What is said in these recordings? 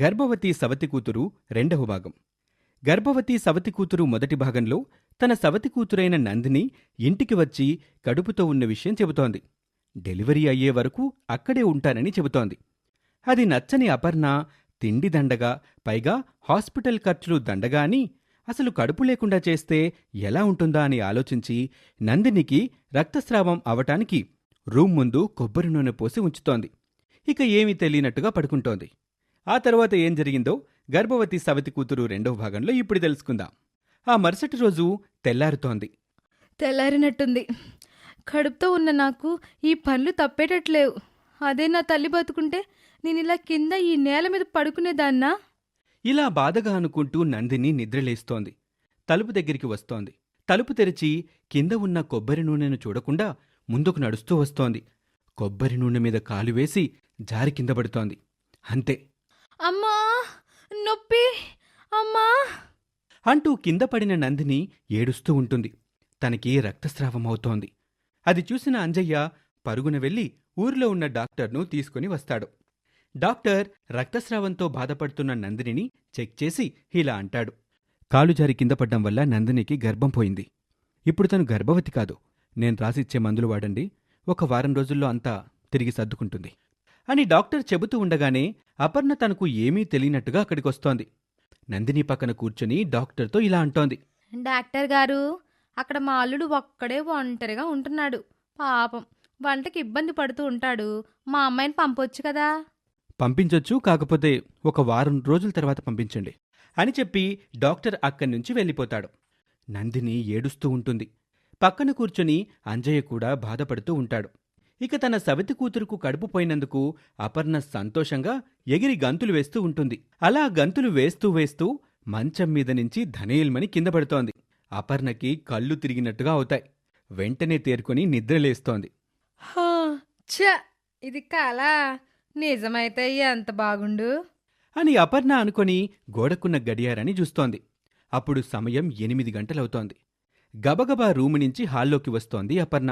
గర్భవతి సవతి కూతురు రెండవ భాగం. గర్భవతి సవతి కూతురు మొదటి భాగంలో తన సవతి కూతురైన నందిని ఇంటికి వచ్చి కడుపుతో ఉన్న విషయం చెబుతోంది. డెలివరీ అయ్యే వరకు అక్కడే ఉంటానని చెబుతోంది. అది నచ్చని అపర్ణ తిండి దండగా పైగా హాస్పిటల్ ఖర్చులు దండగా అని అసలు కడుపు లేకుండా చేస్తే ఎలా ఉంటుందా అని ఆలోచించి నందినికి రక్తస్రావం అవటానికి రూమ్ ముందు కొబ్బరి నూనె పోసి ఉంచుతోంది. ఇక ఏమీ తెలియనట్టుగా పడుకుంటోంది. ఆ తర్వాత ఏం జరిగిందో గర్భవతి సవతి కూతురు రెండవ భాగంలో ఇప్పుడు తెలుసుకుందాం. ఆ మరుసటి రోజు తెల్లారుతోంది. తెల్లారినట్టుంది. కడుపుతో ఉన్న నాకు ఈ పనులు తప్పేటట్లేవు. అదే నా తల్లి బతుకుంటే నేను ఇలా కింద ఈ నేల మీద పడుకునేదాన్నా? ఇలా బాధగా అనుకుంటూ నందిని నిద్రలేస్తోంది. తలుపు దగ్గరికి వస్తోంది. తలుపు తెరిచి కింద ఉన్న కొబ్బరి నూనెను చూడకుండా ముందుకు నడుస్తూ వస్తోంది. కొబ్బరి నూనె మీద కాలు వేసి జారి కింద పడుతోంది. అంతే. అమ్మా నొప్పి అమ్మా. అంటూ కింద పడిన నందిని ఏడుస్తూ ఉంటుంది. తనకి రక్తస్రావం అవుతోంది. అది చూసిన అంజయ్య పరుగున వెళ్ళి ఊర్లో ఉన్న డాక్టర్ను తీసుకుని వస్తాడు. డాక్టర్ రక్తస్రావంతో బాధపడుతున్న నందినిని చెక్ చేసి ఇలా అంటాడు. కాలు జారి కింద పడ్డం వల్ల నందినికి గర్భం పోయింది. ఇప్పుడు తను గర్భవతి కాదు. నేను రాసిచ్చే మందులు వాడండి. ఒక వారం రోజుల్లో అంతా తిరిగి సర్దుకుంటుంది. అని డాక్టర్ చెబుతూ ఉండగానే అపర్ణ తనకు ఏమీ తెలియనట్టుగా అక్కడికొస్తోంది. నందిని పక్కన కూర్చుని డాక్టర్తో ఇలా అంటోంది. డాక్టర్ గారు అక్కడ మా అల్లుడు ఒక్కడే ఒంటరిగా ఉంటున్నాడు. పాపం వంటకి ఇబ్బంది పడుతూ ఉంటాడు. మా అమ్మాయిని పంపొచ్చు కదా? పంపించొచ్చు కాకపోతే ఒక వారం రోజుల తర్వాత పంపించండి అని చెప్పి డాక్టర్ అక్కడి నుంచి వెళ్ళిపోతాడు. నందిని ఏడుస్తూ ఉంటుంది. పక్కన కూర్చొని అంజయ్య కూడా బాధపడుతూ ఉంటాడు. ఇక తన సవితి కూతురుకు కడుపు పోయినందుకు అపర్ణ సంతోషంగా ఎగిరి గంతులు వేస్తూ ఉంటుంది. అలా గంతులు వేస్తూ వేస్తూ మంచం మీద నుంచి ధనేల్మని కింద పడుతోంది. అపర్ణకి కళ్ళు తిరిగినట్టుగా అవుతాయి. వెంటనే తేరుకొని నిద్రలేస్తోంది హా, ఛ! ఇది కళ. నిజమైతే ఎంత బాగుండు. అని అపర్ణ అనుకొని గోడకున్న గడియారాన్ని చూస్తోంది. అప్పుడు సమయం ఎనిమిది గంటలవుతోంది. గబగబా రూము నుంచి హాల్లోకి వస్తోంది అపర్ణ.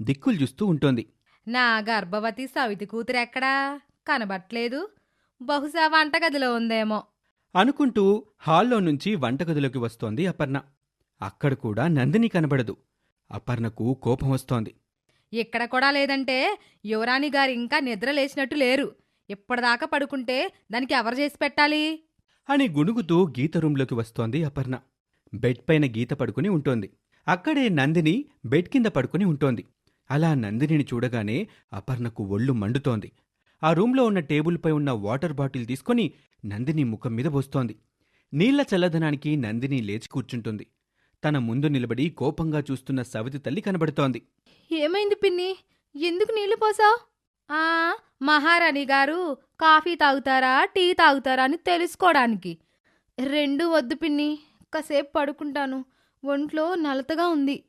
దిక్కులు చూస్తూ ఉంటోంది. నా గర్భవతి సవితి కూతురు ఎక్కడా? కనబట్లేదు బహుశా వంటగదిలో ఉందేమో. అనుకుంటూ హాల్లో నుంచి వంటగదిలోకి వస్తోంది అపర్ణ. అక్కడ కూడా నందిని కనబడదు. అపర్ణకు కోపం వస్తోంది. ఇక్కడ కూడా లేదంటే యువరాణి గారు ఇంకా నిద్ర లేచినట్టు లేరు. ఇప్పటిదాకా పడుకుంటే దానికి ఎవరు చేసి పెట్టాలి? అని గుణుగుతూ గీత రూంలోకి వస్తోంది అపర్ణ. బెడ్ పైన గీత పడుకుని ఉంటోంది. అక్కడే నందిని బెడ్ కింద పడుకుని ఉంటోంది. అలా నందినిని చూడగానే అపర్ణకు ఒళ్ళు మండుతోంది. ఆ రూంలో ఉన్న టేబుల్పై ఉన్న వాటర్ బాటిల్ తీసుకొని నందిని ముఖం మీద పోస్తోంది. నీళ్ళ చల్లదనానికి నందిని లేచి కూర్చుంటుంది. తన ముందు నిలబడి కోపంగా చూస్తున్న సవితి తల్లి కనబడుతోంది. ఏమైంది పిన్ని? ఎందుకు నీళ్ళు పోసావు? ఆ మహారాణి గారు కాఫీ తాగుతారా టీ తాగుతారా అని తెలుసుకోవడానికి. రెండు వద్దు పిన్ని కాసేపు పడుకుంటాను. ఒంట్లో నలతగా ఉంది.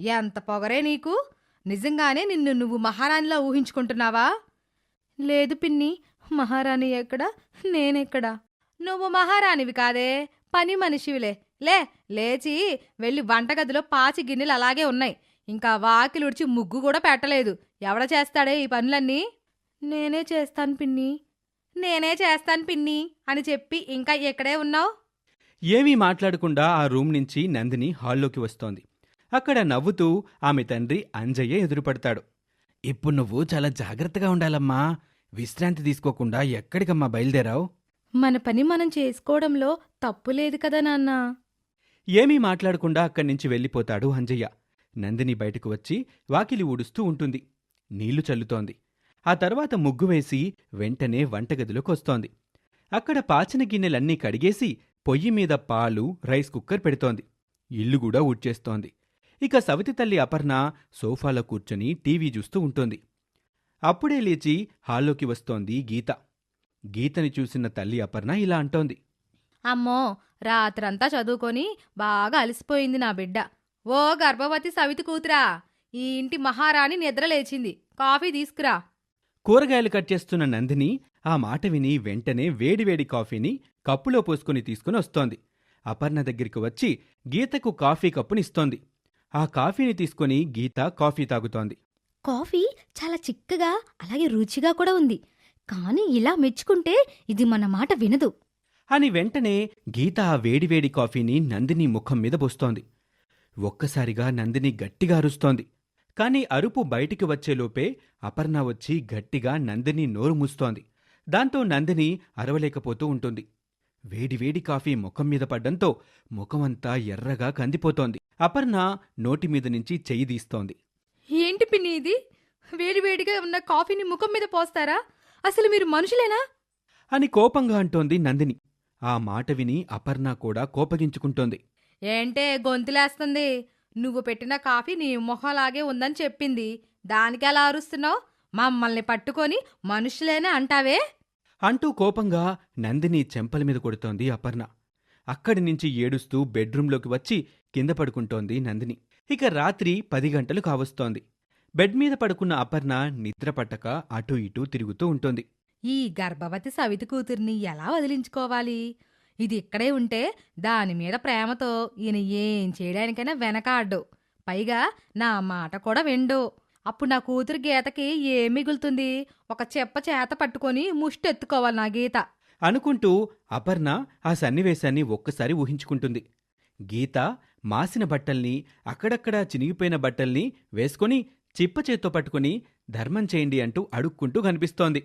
ఎంత పొగరే నీకు? నిజంగానే నిన్ను నువ్వు మహారాణిలా ఊహించుకుంటున్నావా? లేదు పిన్ని మహారాణి ఎక్కడ? నేనెక్కడా? నువ్వు మహారాణివి కాదే పని మనిషివిలే. లే లేచి వెళ్ళి వంటగదిలో పాచి గిన్నెలు అలాగే ఉన్నాయి. ఇంకా వాకిలుడిచి ముగ్గు కూడా పెట్టలేదు. ఎవడ చేస్తాడే ఈ పనులన్నీ? నేనే చేస్తాను పిన్ని. నేనే చేస్తాను పిన్ని అని చెప్పి ఇంకా ఇక్కడే ఉన్నావు? ఏమీ మాట్లాడకుండా ఆ రూమ్ నుంచి నందిని హాల్లోకి వస్తోంది. అక్కడ నవ్వుతూ ఆమె తండ్రి అంజయ్య ఎదురుపడతాడు. ఇప్పుడు నువ్వు చాలా జాగ్రత్తగా ఉండాలమ్మా. విశ్రాంతి తీసుకోకుండా ఎక్కడికమ్మా బయలుదేరావు? మన పని మనం చేసుకోవడంలో తప్పు లేదు కదా నాన్న. ఏమీ మాట్లాడకుండా అక్కడి నుంచి వెళ్ళిపోతాడు అంజయ్య. నందిని బయటకు వచ్చి వాకిలి ఊడుస్తూ ఉంటుంది. నీళ్ళు చల్లుతోంది. ఆ తర్వాత ముగ్గు వేసి వెంటనే వంటగదిలోకి వస్తోంది. అక్కడ పాచిన గిన్నెలన్నీ కడిగేసి పొయ్యి మీద పాలు రైస్ కుక్కర్ పెడుతోంది. ఇల్లు కూడా ఊడ్చేస్తోంది. ఇక సవితి తల్లి అపర్ణ సోఫాలో కూర్చొని టీవీ చూస్తూ ఉంటుంది. అప్పుడే లేచి హాల్లోకి వస్తోంది గీత. గీతని చూసిన తల్లి అపర్ణ ఇలా అంటోంది. అమ్మో రాత్రంతా చదువుకొని బాగా అలసిపోయింది నా బిడ్డ. ఓ గర్భవతి సవితి కూతురా ఈ ఇంటి మహారాణి నిద్ర లేచింది. కాఫీ తీసుకురా. కూరగాయలు కట్ చేస్తున్న నందిని ఆ మాట విని వెంటనే వేడివేడి కాఫీని కప్పులో పోసుకుని తీసుకుని వస్తోంది. అపర్ణ దగ్గరికి వచ్చి గీతకు కాఫీ కప్పునిస్తోంది. ఆ కాఫీని తీసుకొని గీత కాఫీ తాగుతోంది. కాఫీ చాలా చిక్కగా అలాగే రుచిగా కూడా ఉంది. కానీ ఇలా మెచ్చుకుంటే ఇది మన మాట వినదు. అని వెంటనే గీత ఆ వేడివేడి కాఫీని నందిని ముఖం మీద పోస్తోంది. ఒక్కసారిగా నందిని గట్టిగా అరుస్తోంది. కాని అరుపు బయటికి వచ్చేలోపే అపర్ణ వచ్చి గట్టిగా నందిని నోరు మూస్తోంది. దాంతో నందిని అరవలేకపోతూ ఉంటుంది. వేడివేడి కాఫీ ముఖం మీద పడ్డంతో ముఖమంతా ఎర్రగా కందిపోతోంది. అపర్ణ నోటి మీద నుంచి చెయ్యి తీస్తోంది. ఏంటి పిన్ని ఇది? వేడివేడిగా ఉన్న కాఫీని ముఖం మీద పోస్తారా? అసలు మీరు మనుషులేనా? అని కోపంగా అంటోంది నందిని. ఆ మాట విని అపర్ణ కూడా కోపగించుకుంటోంది. ఏంటే గొంతులేస్తుంది? నువ్వు పెట్టిన కాఫీ నీ మొహలాగే ఉందని చెప్పింది. దానికి ఎలా అరుస్తున్నావు? మమ్మల్ని పట్టుకొని మనుషులేనే అంటావే? అంటూ కోపంగా నందిని చెంపల మీద కొడుతోంది అపర్ణ. అక్కడి నుంచి ఏడుస్తూ బెడ్రూంలోకి వచ్చి కింద పడుకుంటోంది నందిని. ఇక రాత్రి పది గంటలు కావస్తోంది. బెడ్ మీద పడుకున్న అపర్ణ నిద్ర పట్టక అటూ ఇటూ తిరుగుతూ ఉంటుంది. ఈ గర్భవతి సవితి కూతుర్ని ఎలా వదిలించుకోవాలి? ఇది ఇక్కడే ఉంటే దాని మీద ప్రేమతో ఈయన ఏం చేయడానికైనా వెనకాడ్డు. పైగా నా మాట కూడా విండు. అప్పుడు నా కూతురు గీతకి ఏం మిగులుతుంది? ఒక చెప్ప చేత పట్టుకొని ముష్టెత్తుకోవాలి నా గీత. అనుకుంటూ అపర్ణ ఆ సన్నివేశాన్ని ఒక్కసారి ఊహించుకుంటుంది. గీత మాసిన బట్టల్ని అక్కడక్కడా చినిగిపోయిన బట్టల్ని వేసుకొని చిప్ప చేత్తో పట్టుకుని ధర్మం చేయండి అంటూ అడుక్కుంటూ కనిపిస్తోంది.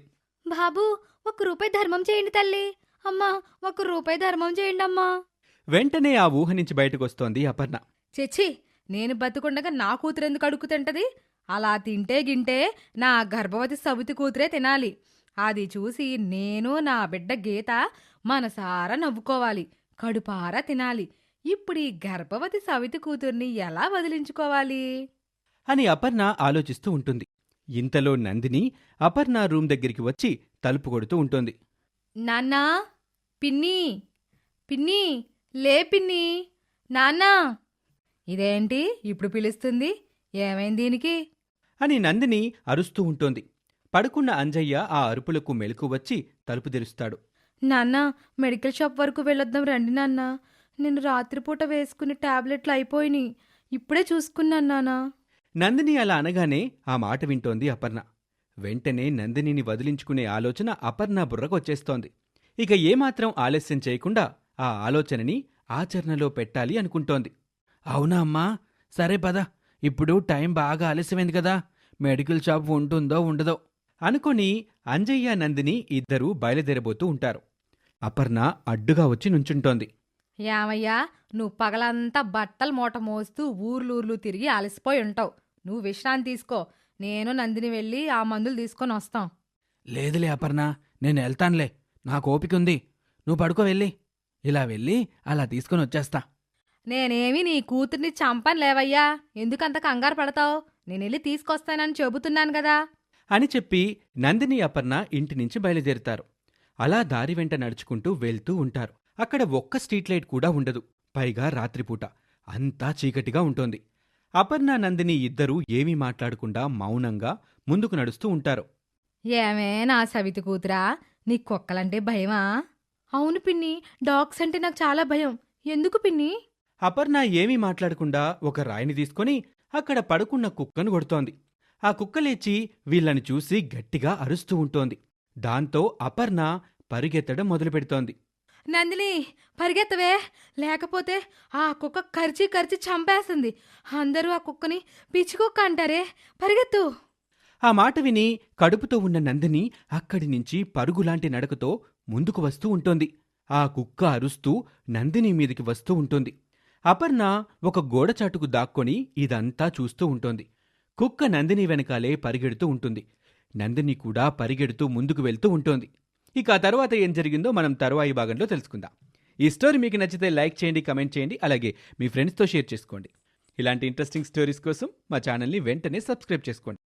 బాబు ఒక రూపాయి ధర్మం చేయండి తల్లి. అమ్మా ఒక రూపాయి ధర్మం చేయండి అమ్మా. వెంటనే ఆ ఊహ నుంచి బయటకొస్తోంది అపర్ణ. చెచ్చి నేను బతుకుండగా నా కూతురు ఎందుకు అడుగుతుంటది అలా తింటే గింటే నా గర్భవతి సవితి కూతురే తినాలి. అది చూసి నేను నా బిడ్డ గీత మనసారా నవ్వుకోవాలి. కడుపారా తినాలి. ఇప్పుడు ఈ గర్భవతి సవితి కూతుర్ని ఎలా వదిలించుకోవాలి? అని అపర్ణ ఆలోచిస్తూ ఉంటుంది. ఇంతలో నందిని అపర్ణ రూమ్ దగ్గరికి వచ్చి తలుపు కొడుతూ ఉంటుంది. నాన్నా పిన్ని పిన్ని లే పిన్ని నాన్నా. ఇదేంటి ఇప్పుడు పిలుస్తుంది? ఏమైంది దీనికి? అని నందిని అరుస్తూ ఉంటోంది. పడుకున్న అంజయ్య ఆ అరుపులకు మెలకు వచ్చి తలుపు తెరుస్తాడు. నాన్న మెడికల్ షాప్ వరకు వెళ్ళొద్దాం రండి నాన్న. నేను రాత్రిపూట వేసుకునే టాబ్లెట్లు అయిపోయినాయి. ఇప్పుడే చూసుకున్నాను నానా. నందిని అలా అనగానే ఆ మాట వింటోంది అపర్ణ. వెంటనే నందినిని వదిలించుకునే ఆలోచన అపర్ణ బుర్రకొచ్చేస్తోంది. ఇక ఏమాత్రం ఆలస్యం చేయకుండా ఆ ఆలోచనని ఆచరణలో పెట్టాలి అనుకుంటోంది. అవునా అమ్మా? సరే పద. ఇప్పుడు టైం బాగా ఆలస్యమైంది కదా. మెడికల్ షాప్ ఉంటుందో ఉండదో. అనుకొని అంజయ్య నందిని ఇద్దరూ బయలుదేరబోతూ ఉంటారు. అపర్ణ అడ్డుగా వచ్చి నుంచుంటోంది. ఏమయ్యా నువ్వు పగలంతా బట్టలు మూట మోస్తూ ఊర్లూర్లు తిరిగి అలసిపోయి ఉంటావు. నువ్వు విశ్రాంతి తీసుకో. నేను నందిని వెళ్ళి ఆ మందులు తీసుకొని వస్తాం. లేదులే అపర్ణ నేను వెళ్తానులే. నాకు ఓపిక ఉంది. నువ్వు పడుకో వెళ్ళి. ఇలా వెళ్ళి అలా తీసుకొని వచ్చేస్తా. నేనేమి నీ కూతుర్ని చంపను లేవయ్యా. ఎందుకంత కంగారు పడతావు? నేను వెళ్ళి తీసుకొస్తానని చెబుతున్నాను కదా. అని చెప్పి నందిని అపర్ణ ఇంటి నుంచి బయలుదేరుతారు. అలా దారి వెంట నడుచుకుంటూ వెళ్తూ ఉంటారు. అక్కడ ఒక్క స్ట్రీట్ లైట్ కూడా ఉండదు. పైగా రాత్రిపూట. అంతా చీకటిగా ఉంటోంది. అపర్ణ నందిని ఇద్దరూ ఏమీ మాట్లాడకుండా మౌనంగా ముందుకు నడుస్తూ ఉంటారు. ఏమే నా సవితి కూతురా? నీ కుక్కలంటే భయమా? అవును పిన్ని డాగ్స్ అంటే నాకు చాలా భయం. ఎందుకు పిన్ని? అపర్ణ ఏమీ మాట్లాడకుండా ఒక రాయిని తీసుకొని అక్కడ పడుకున్న కుక్కను కొడుతోంది. ఆ కుక్క లేచి వీళ్ళని చూసి గట్టిగా అరుస్తూ ఉంటోంది. దాంతో అపర్ణ పరిగెత్తడం మొదలుపెడుతోంది. నందిని పరిగెత్తవే. లేకపోతే ఆ కుక్క కరిచి కరిచి చంపేస్తుంది. అందరూ ఆ కుక్కని పిచ్చి కుక్క అంటారే. పరిగెత్తు. ఆ మాట విని కడుపుతో ఉన్న నందిని అక్కడి నుంచి పరుగులాంటి నడకతో ముందుకు వస్తూ ఉంటోంది. ఆ కుక్క అరుస్తూ నందిని మీదికి వస్తూ ఉంటుంది. అపర్ణ ఒక గోడచాటుకు దాక్కొని ఇదంతా చూస్తూ ఉంటోంది. కుక్క నందిని వెనకాలే పరిగెడుతూ ఉంటుంది. నందిని కూడా పరిగెడుతూ ముందుకు వెళ్తూ ఉంటుంది. ఇక ఆ తర్వాత ఏం జరిగిందో మనం తరువాయి భాగంలో తెలుసుకుందాం. ఈ స్టోరీ మీకు నచ్చితే లైక్ చేయండి కమెంట్ చేయండి అలాగే మీ ఫ్రెండ్స్తో షేర్ చేసుకోండి. ఇలాంటి ఇంట్రెస్టింగ్ స్టోరీస్ కోసం మా ఛానల్ని వెంటనే సబ్స్క్రైబ్ చేసుకోండి.